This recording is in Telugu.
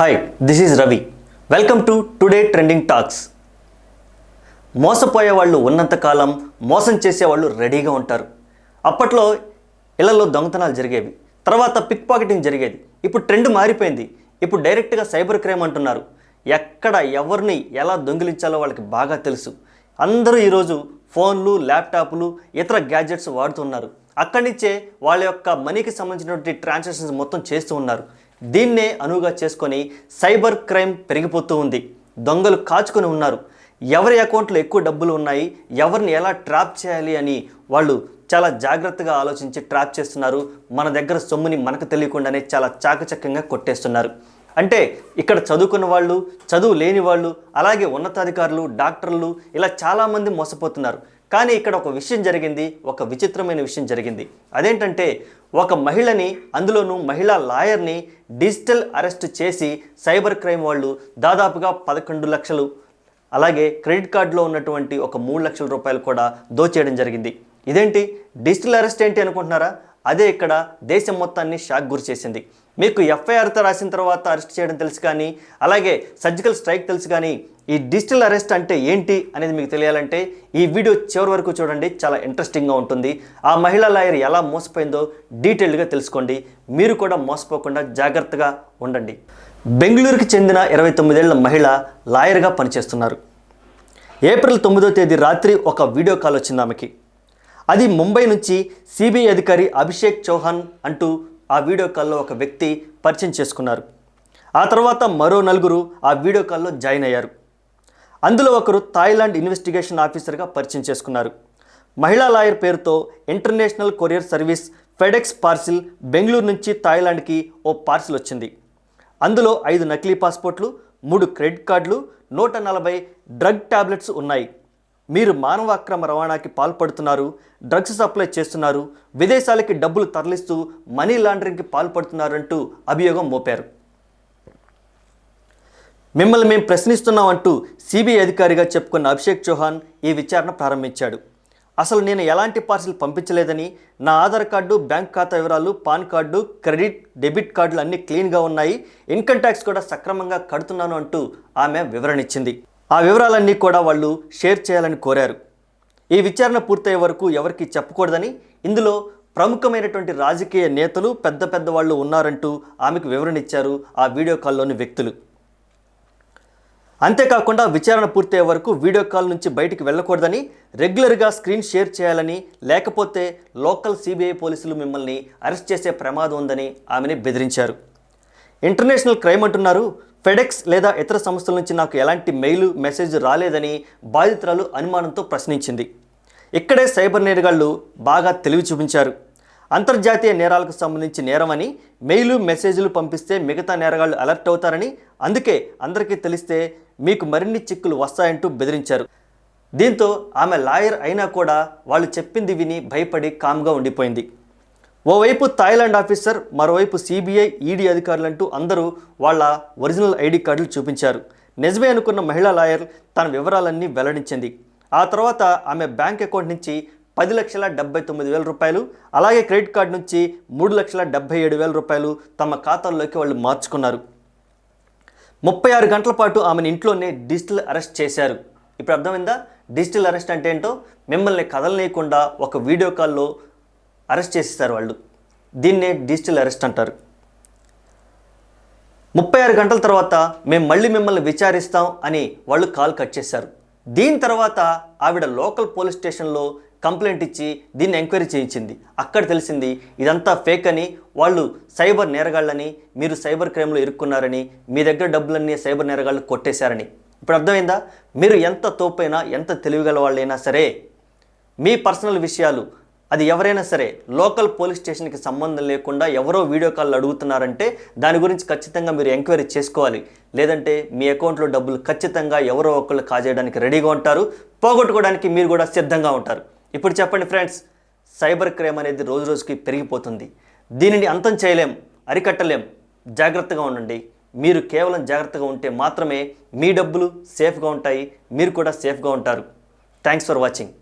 Hi this is Ravi welcome to today trending talks మోసపోయే వాళ్ళు ఉన్నంతకాలం మోసం చేసేవాళ్ళు రెడీగా ఉంటారు. అప్పట్లో ఇళ్ళలో దొంగతనాలు జరిగేవి. తర్వాత పిక్ పాకెటింగ్ జరిగేది. ఇప్పుడు ట్రెండ్ మారిపోయింది. ఇప్పుడు డైరెక్ట్గా సైబర్ క్రైమ్ అంటున్నారు. ఎక్కడ ఎవరిని ఎలా దొంగిలించాలో వాళ్ళకి బాగా తెలుసు. అందరూ ఈరోజు ఫోన్లు ల్యాప్టాప్లు ఇతర గ్యాడ్జెట్స్ వాడుతున్నారు. అక్కడి నుంచే వాళ్ళ యొక్క మనీకి సంబంధించినటువంటి ట్రాన్సాక్షన్స్ మొత్తం చేస్తూ ఉన్నారు. దీన్నే అనువుగా చేసుకొని సైబర్ క్రైమ్ పెరిగిపోతూ ఉంది. దొంగలు కాచుకొని ఉన్నారు. ఎవరి అకౌంట్లో ఎక్కువ డబ్బులు ఉన్నాయి? ఎవరిని ఎలా ట్రాప్ చేయాలి అని వాళ్ళు చాలా జాగ్రత్తగా ఆలోచించి ట్రాప్ చేస్తున్నారు. మన దగ్గర సొమ్ముని మనకు తెలియకుండానే చాలా చాకచక్యంగా కొట్టేస్తున్నారు. అంటే ఇక్కడ చదువుకున్న వాళ్ళు చదువు లేని వాళ్ళు అలాగే ఉన్నతాధికారులు డాక్టర్లు ఇలా చాలామంది మోసపోతున్నారు. కానీ ఇక్కడ ఒక విషయం జరిగింది ఒక విచిత్రమైన విషయం జరిగింది. అదేంటంటే ఒక మహిళని అందులోనూ మహిళా లాయర్ని డిజిటల్ అరెస్ట్ చేసి సైబర్ క్రైమ్ వాళ్ళు దాదాపుగా పదకొండు లక్షలు అలాగే క్రెడిట్ కార్డులో ఉన్నటువంటి ఒక మూడు లక్షల రూపాయలు కూడా దోచేయడం జరిగింది. ఇదేంటి? డిజిటల్ అరెస్ట్ ఏంటి అనుకుంటున్నారా? అదే ఇక్కడ దేశం మొత్తాన్ని షాక్ గురి చేసింది. మీకు ఎఫ్ఐఆర్తో రాసిన తర్వాత అరెస్ట్ చేయడం తెలుసు కానీ అలాగే సర్జికల్ స్ట్రైక్ తెలుసు కానీ ఈ డిజిటల్ అరెస్ట్ అంటే ఏంటి అనేది మీకు తెలియాలంటే ఈ వీడియో చివరి వరకు చూడండి చాలా ఇంట్రెస్టింగ్గా ఉంటుంది. ఆ మహిళా లాయర్ ఎలా మోసపోయిందో డీటెయిల్డ్గా తెలుసుకోండి. మీరు కూడా మోసపోకుండా జాగ్రత్తగా ఉండండి. బెంగళూరుకి చెందిన ఇరవై తొమ్మిదేళ్ళ మహిళ లాయర్గా పనిచేస్తున్నారు. ఏప్రిల్ తొమ్మిదో తేదీ రాత్రి ఒక వీడియో కాల్ వచ్చింది ఆమెకి. అది ముంబై నుంచి సిబిఐ అధికారి అభిషేక్ చౌహాన్ అంటూ ఆ వీడియో కాల్లో ఒక వ్యక్తి పరిచయం చేసుకున్నారు. ఆ తర్వాత మరో నలుగురు ఆ వీడియో కాల్లో జాయిన్ అయ్యారు. అందులో ఒకరు థాయిలాండ్ ఇన్వెస్టిగేషన్ ఆఫీసర్గా పరిచయం చేసుకున్నారు. మహిళా లాయర్ పేరుతో international courier service FedEx parcel Bengaluru నుంచి థాయిలాండ్కి ఓ పార్సిల్ వచ్చింది. అందులో ఐదు నకిలీ పాస్పోర్ట్లు మూడు క్రెడిట్ కార్డులు నూట నలభై డ్రగ్ టాబ్లెట్స్ ఉన్నాయి. మీరు మానవ అక్రమ రవాణాకి పాల్పడుతున్నారు డ్రగ్స్ సప్లై చేస్తున్నారు విదేశాలకి డబ్బులు తరలిస్తూ మనీ లాండరింగ్కి పాల్పడుతున్నారంటూ అభియోగం మోపారు. మిమ్మల్ని మేము ప్రశ్నిస్తున్నాం అంటూ సిబిఐ అధికారిగా చెప్పుకున్న అభిషేక్ చౌహాన్ ఈ విచారణ ప్రారంభించాడు. అసలు నేను ఎలాంటి పార్సిల్ పంపించలేదని నా ఆధార్ కార్డు బ్యాంక్ ఖాతా వివరాలు పాన్ కార్డు క్రెడిట్ డెబిట్ కార్డులు అన్నీ క్లీన్గా ఉన్నాయి ఇన్కమ్ ట్యాక్స్ కూడా సక్రమంగా కడుతున్నాను అంటూ ఆమె వివరణ ఇచ్చింది. ఆ వివరాలన్నీ కూడా వాళ్ళు షేర్ చేయాలని కోరారు. ఈ విచారణ పూర్తయ్యే వరకు ఎవరికి చెప్పకూడదని ఇందులో ప్రముఖమైనటువంటి రాజకీయ నేతలు పెద్ద పెద్ద వాళ్ళు ఉన్నారంటూ ఆమెకు వివరణ ఇచ్చారు ఆ వీడియో కాల్లోని వ్యక్తులు. అంతేకాకుండా విచారణ పూర్తయ్యే వరకు వీడియో కాల్ నుంచి బయటికి వెళ్ళకూడదని రెగ్యులర్గా స్క్రీన్ షేర్ చేయాలని లేకపోతే లోకల్ సిబిఐ పోలీసులు మిమ్మల్ని అరెస్ట్ చేసే ప్రమాదం ఉందని ఆమెని బెదిరించారు. ఇంటర్నేషనల్ క్రైమ్ అంటున్నారు ఫెడెక్స్ లేదా ఇతర సంస్థల నుంచి నాకు ఎలాంటి మెయిల్ మెసేజ్ రాలేదని బాధితురాలు అనుమానంతో ప్రశ్నించింది. ఇక్కడే సైబర్ నేరగాళ్ళు బాగా తెలివి చూపించారు. అంతర్జాతీయ నేరాలకు సంబంధించి నేరమని మెయిలు మెసేజ్లు పంపిస్తే మిగతా నేరగాళ్ళు అలర్ట్ అవుతారని అందుకే అందరికీ తెలిస్తే మీకు మరిన్ని చిక్కులు వస్తాయంటూ బెదిరించారు. దీంతో ఆమె లాయర్ అయినా కూడా వాళ్ళు చెప్పింది విని భయపడి కామ్గా ఉండిపోయింది. ఓవైపు థాయిలాండ్ ఆఫీసర్ మరోవైపు సిబిఐ ఈడీ అధికారులంటూ అందరూ వాళ్ళ ఒరిజినల్ ఐడి కార్డులు చూపించారు. నిజమే అనుకున్న మహిళా లాయర్ తన వివరాలన్నీ వెల్లడించింది. ఆ తర్వాత ఆమె బ్యాంక్ అకౌంట్ నుంచి పది లక్షల డెబ్బై తొమ్మిది వేల రూపాయలు అలాగే క్రెడిట్ కార్డు నుంచి మూడు లక్షల డెబ్బై ఏడు వేల రూపాయలు తమ ఖాతాల్లోకి వాళ్ళు మార్చుకున్నారు. ముప్పై ఆరు గంటల పాటు ఆమెను ఇంట్లోనే డిజిటల్ అరెస్ట్ చేశారు. ఇప్పుడు అర్థమైందా? డిజిటల్ అరెస్ట్ అంటే ఏంటో? మిమ్మల్ని కదలనీయకుండా ఒక వీడియో కాల్లో అరెస్ట్ చేసేస్తారు వాళ్ళు. దీన్నే డిజిటల్ అరెస్ట్ అంటారు. ముప్పై ఆరు గంటల తర్వాత మేము మళ్ళీ మిమ్మల్ని విచారిస్తాం అని వాళ్ళు కాల్ కట్ చేశారు. దీని తర్వాత ఆవిడ లోకల్ పోలీస్ స్టేషన్లో కంప్లైంట్ ఇచ్చి దీన్ని ఎంక్వైరీ చేయించింది. అక్కడ తెలిసింది ఇదంతా ఫేక్ అని వాళ్ళు సైబర్ నేరగాళ్ళని మీరు సైబర్ క్రైమ్లో ఇరుక్కున్నారని మీ దగ్గర డబ్బులన్నీ సైబర్ నేరగాళ్ళు కొట్టేశారని. ఇప్పుడు అర్థమైందా? మీరు ఎంత తోపైనా ఎంత తెలివిగల వాళ్ళైనా సరే మీ పర్సనల్ విషయాలు అది ఎవరైనా సరే లోకల్ పోలీస్ స్టేషన్కి సంబంధం లేకుండా ఎవరో వీడియో కాల్ అడుగుతున్నారంటే దాని గురించి ఖచ్చితంగా మీరు ఎంక్వైరీ చేసుకోవాలి. లేదంటే మీ అకౌంట్లో డబ్బులు ఖచ్చితంగా ఎవరో ఒకళ్ళు కాజేయడానికి రెడీగా ఉంటారు. పోగొట్టుకోవడానికి మీరు కూడా సిద్ధంగా ఉంటారు. ఇప్పుడు చెప్పండి ఫ్రెండ్స్ సైబర్ క్రైమ్ అనేది రోజు రోజుకి పెరిగిపోతుంది. దీనిని అంతం చేయలేం అరికట్టలేం. జాగ్రత్తగా ఉండండి. మీరు కేవలం జాగ్రత్తగా ఉంటే మాత్రమే మీ డబ్బులు సేఫ్గా ఉంటాయి మీరు కూడా సేఫ్గా ఉంటారు. Thanks for watching.